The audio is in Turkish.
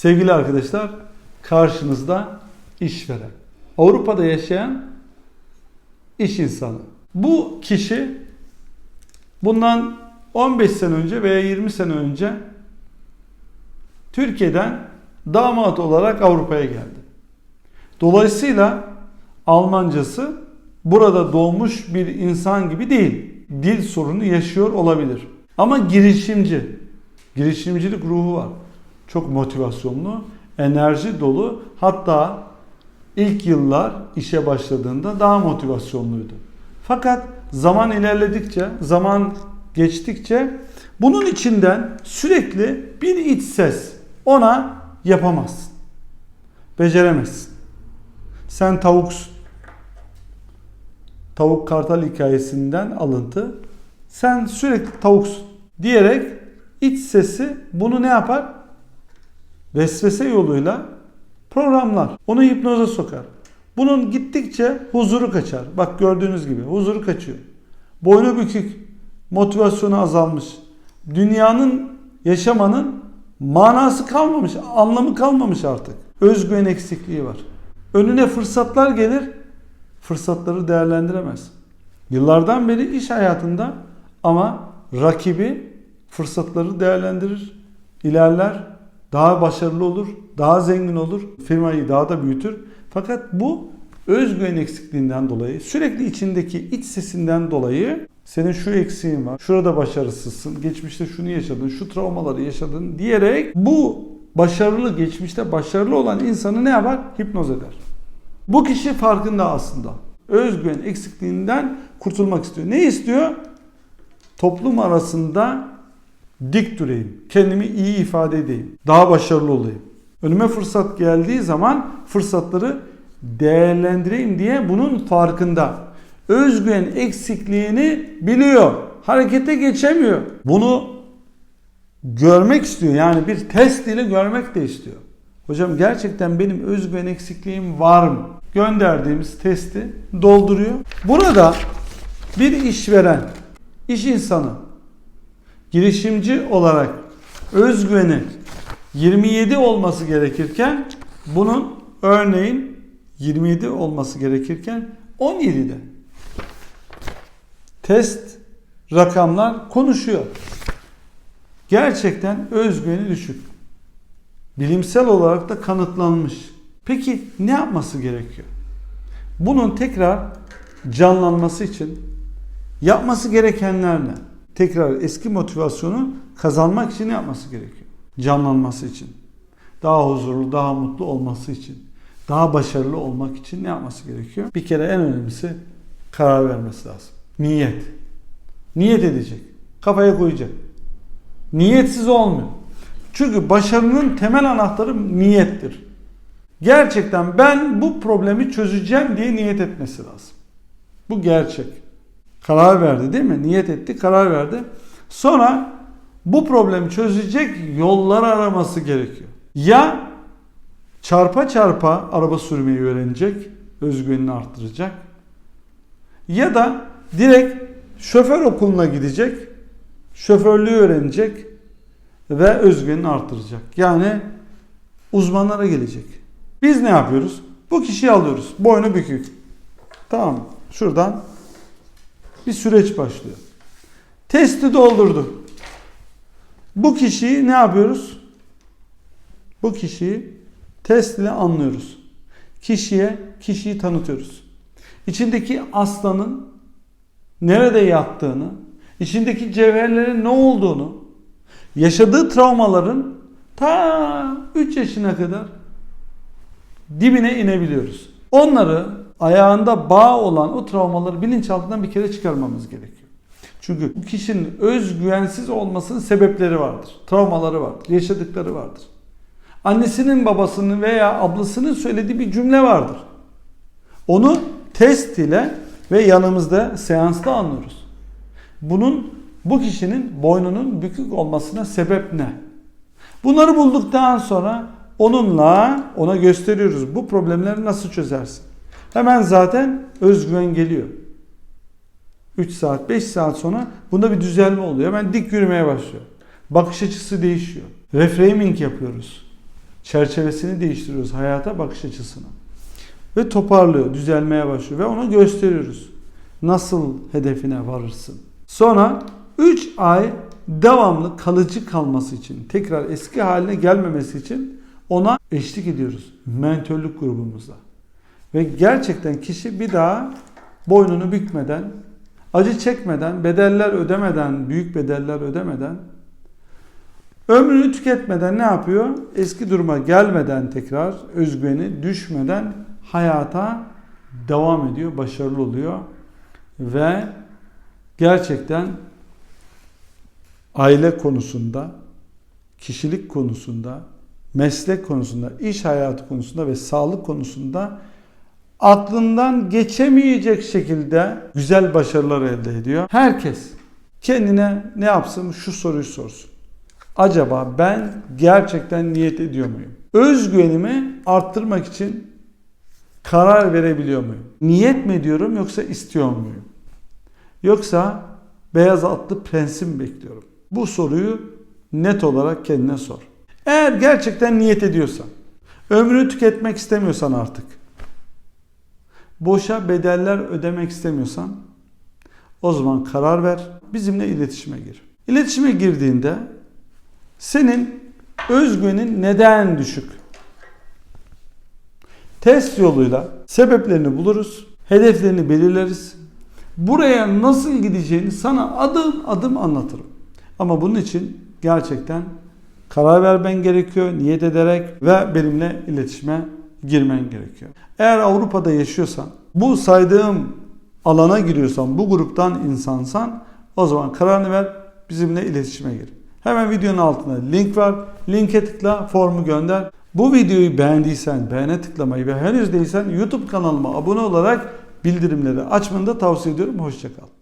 Sevgili arkadaşlar, karşınızda işveren. Avrupa'da yaşayan iş insanı. Bu kişi bundan 15 sene önce veya 20 sene önce Türkiye'den damat olarak Avrupa'ya geldi. Dolayısıyla Almancası burada doğmuş bir insan gibi değil. Dil sorunu yaşıyor olabilir. Ama girişimci. Girişimcilik ruhu var. Çok motivasyonlu, enerji dolu. Hatta ilk yıllar işe başladığında daha motivasyonluydu. Fakat zaman ilerledikçe, zaman geçtikçe bunun içinden sürekli bir iç ses ona yapamazsın. Beceremezsin. Sen tavuksun. Tavuk kartal hikayesinden alıntı. Sen sürekli tavuksun diyerek iç sesi bunu ne yapar? Vesvese yoluyla programlar. Onu hipnoza sokar. Bunun gittikçe huzuru kaçar. Bak gördüğünüz gibi huzuru kaçıyor. Boynu bükük, motivasyonu azalmış. Dünyanın, yaşamanın manası kalmamış, anlamı kalmamış artık. Özgüven eksikliği var. Önüne fırsatlar gelir, fırsatları değerlendiremez. Yıllardan beri iş hayatında ama rakibi fırsatları değerlendirir, ilerler, daha başarılı olur, daha zengin olur, firmayı daha da büyütür. Fakat bu özgüven eksikliğinden dolayı, sürekli içindeki iç sesinden dolayı senin şu eksiğin var, şurada başarısızsın, geçmişte şunu yaşadın, şu travmaları yaşadın diyerek bu başarılı, geçmişte başarılı olan insanı ne yapar? Hipnoz eder. Bu kişi farkında aslında. Özgüven eksikliğinden kurtulmak istiyor. Ne istiyor? Toplum arasında dik durayım. Kendimi iyi ifade edeyim. Daha başarılı olayım. Önüme fırsat geldiği zaman fırsatları değerlendireyim diye bunun farkında. Özgüven eksikliğini biliyor. Harekete geçemiyor. Bunu görmek istiyor. Yani bir test ile görmek de istiyor. Hocam gerçekten benim özgüven eksikliğim var mı? Gönderdiğimiz testi dolduruyor. Burada bir işveren, iş insanı, girişimci olarak özgüveni 27 olması gerekirken bunun örneğin 27 olması gerekirken 17'de. Test rakamlar konuşuyor. Gerçekten özgüveni düşük. Bilimsel olarak da kanıtlanmış. Peki ne yapması gerekiyor? Bunun tekrar canlanması için yapması gerekenler ne? Tekrar eski motivasyonu kazanmak için yapması gerekiyor? Canlanması için. Daha huzurlu, daha mutlu olması için. Daha başarılı olmak için ne yapması gerekiyor? Bir kere en önemlisi karar vermesi lazım. Niyet. Niyet edecek. Kafaya koyacak. Niyetsiz olmuyor. Çünkü başarının temel anahtarı niyettir. Gerçekten ben bu problemi çözeceğim diye niyet etmesi lazım. Bu gerçek. Karar verdi değil mi? Niyet etti, karar verdi. Sonra bu problemi çözecek yolları araması gerekiyor. Ya çarpa çarpa araba sürmeyi öğrenecek, özgüvenini arttıracak. Ya da direkt şoför okuluna gidecek, şoförlüğü öğrenecek ve özgüvenini arttıracak. Yani uzmanlara gelecek. Biz ne yapıyoruz? Bu kişiyi alıyoruz. Boynu bükük. Tamam. Şuradan bir süreç başlıyor. Testi doldurdu. Bu kişiyi ne yapıyoruz? Bu kişiyi test ile anlıyoruz. Kişiye kişiyi tanıtıyoruz. İçindeki aslanın nerede yattığını, içindeki cevherlerin ne olduğunu, yaşadığı travmaların ta 3 yaşına kadar dibine inebiliyoruz. Onları ayağında bağ olan o travmaları bilinçaltından bir kere çıkarmamız gerekiyor. Çünkü bu kişinin özgüvensiz olmasının sebepleri vardır. Travmaları vardır, yaşadıkları vardır. Annesinin, babasının veya ablasının söylediği bir cümle vardır. Onu test ile ve yanımızda seansta anlıyoruz. Bunun bu kişinin boynunun bükük olmasına sebep ne? Bunları bulduktan sonra onunla ona gösteriyoruz. Bu problemleri nasıl çözersin? Hemen zaten özgüven geliyor. 3 saat, 5 saat sonra bunda bir düzelme oluyor. Hemen dik yürümeye başlıyor. Bakış açısı değişiyor. Reframing yapıyoruz. çerçevesini değiştiriyoruz hayata bakış açısını. Ve toparlıyor, düzelmeye başlıyor ve ona gösteriyoruz. Nasıl hedefine varırsın. Sonra 3 ay devamlı kalıcı kalması için, tekrar eski haline gelmemesi için ona eşlik ediyoruz mentörlük grubumuzda. Ve gerçekten kişi bir daha boynunu bükmeden, acı çekmeden, bedeller ödemeden, büyük bedeller ödemeden, ömrünü tüketmeden ne yapıyor? Eski duruma gelmeden tekrar özgüveni düşmeden hayata devam ediyor, başarılı oluyor ve gerçekten aile konusunda, kişilik konusunda, meslek konusunda, iş hayatı konusunda ve sağlık konusunda aklından geçemeyecek şekilde güzel başarılar elde ediyor. Herkes kendine ne yapsın şu soruyu sorsun. Acaba ben gerçekten niyet ediyor muyum? Özgüvenimi arttırmak için karar verebiliyor muyum? Niyet mi ediyorum yoksa istiyor muyum? Yoksa beyaz atlı prensi mi bekliyorum? Bu soruyu net olarak kendine sor. Eğer gerçekten niyet ediyorsan, ömrünü tüketmek istemiyorsan artık, boşa bedeller ödemek istemiyorsan o zaman karar ver. Bizimle iletişime gir. İletişime girdiğinde senin özgüvenin neden düşük? Test yoluyla sebeplerini buluruz, hedeflerini belirleriz. Buraya nasıl gideceğini sana adım adım anlatırım. Ama bunun için gerçekten karar vermen gerekiyor, niyet ederek ve benimle iletişime girmen gerekiyor. Eğer Avrupa'da yaşıyorsan, bu saydığım alana giriyorsan, bu gruptan insansan o zaman kararını ver, bizimle iletişime gir. Hemen videonun altında link var. Linke tıkla, formu gönder. Bu videoyu beğendiysen beğene tıklamayı ve henüz değilsen YouTube kanalıma abone olarak bildirimleri açmanı da tavsiye ediyorum. Hoşçakal.